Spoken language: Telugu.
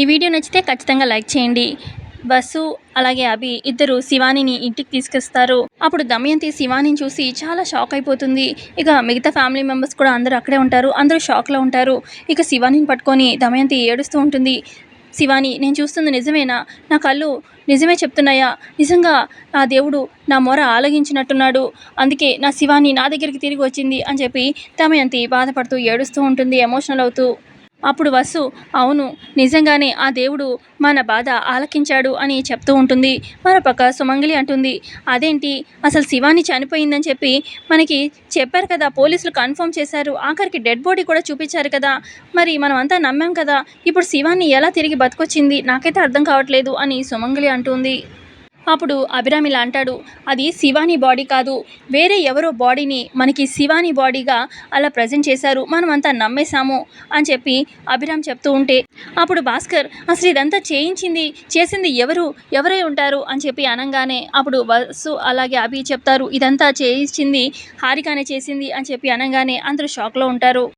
ఈ వీడియో నచ్చితే ఖచ్చితంగా లైక్ చేయండి. బస్సు అలాగే అభి ఇద్దరు శివానిని ఇంటికి తీసుకొస్తారు. అప్పుడు దమయంతి శివానిని చూసి చాలా షాక్ అయిపోతుంది. ఇక మిగతా ఫ్యామిలీ మెంబర్స్ కూడా అందరూ అక్కడే ఉంటారు. అందరూ షాక్లో ఉంటారు. ఇక శివానిని పట్టుకొని దమయంతి ఏడుస్తూ ఉంటుంది. శివాని నేను చూస్తుంది నిజమేనా? నా కళ్ళు నిజమే చెప్తున్నాయా? నిజంగా నా దేవుడు నా మొర ఆలగించినట్టున్నాడు. అందుకే నా శివాని నా దగ్గరికి తిరిగి వచ్చింది అని చెప్పి దమయంతి బాధపడుతూ ఏడుస్తూ ఉంటుంది ఎమోషనల్ అవుతూ. అప్పుడు వసు అవును నిజంగానే ఆ దేవుడు మన బాధ ఆలకించాడు అని చెప్తూ ఉంటుంది. మరోపక్క సుమంగిలి అంటుంది అదేంటి? అసలు శివాని చనిపోయిందని చెప్పి మనకి చెప్పారు కదా పోలీసులు కన్ఫర్మ్ చేశారు. ఆఖరికి డెడ్ బాడీ కూడా చూపించారు కదా. మరి మనం అంతా నమ్మాం కదా. ఇప్పుడు శివాన్ని ఎలా తిరిగి బతికొచ్చింది? నాకైతే అర్థం కావట్లేదు అని సుమంగిలి అంటుంది. అప్పుడు అభిరామ్ ఇలా అంటాడు అది శివాని బాడీ కాదు. వేరే ఎవరో బాడీని మనకి శివాని బాడీగా అలా ప్రజెంట్ చేశారు. మనం అంతా నమ్మేశాము అని చెప్పి అభిరామ్ చెప్తూ ఉంటే అప్పుడు భాస్కర్ అసలు ఇదంతా చేయించింది చేసింది ఎవరు? ఎవరై ఉంటారు? అని చెప్పి అనగానే అప్పుడు వసు అలాగే అభి చెప్తారు ఇదంతా చేయించింది హారికానే చేసింది అని చెప్పి అనగానే అందరూ షాక్లో ఉంటారు.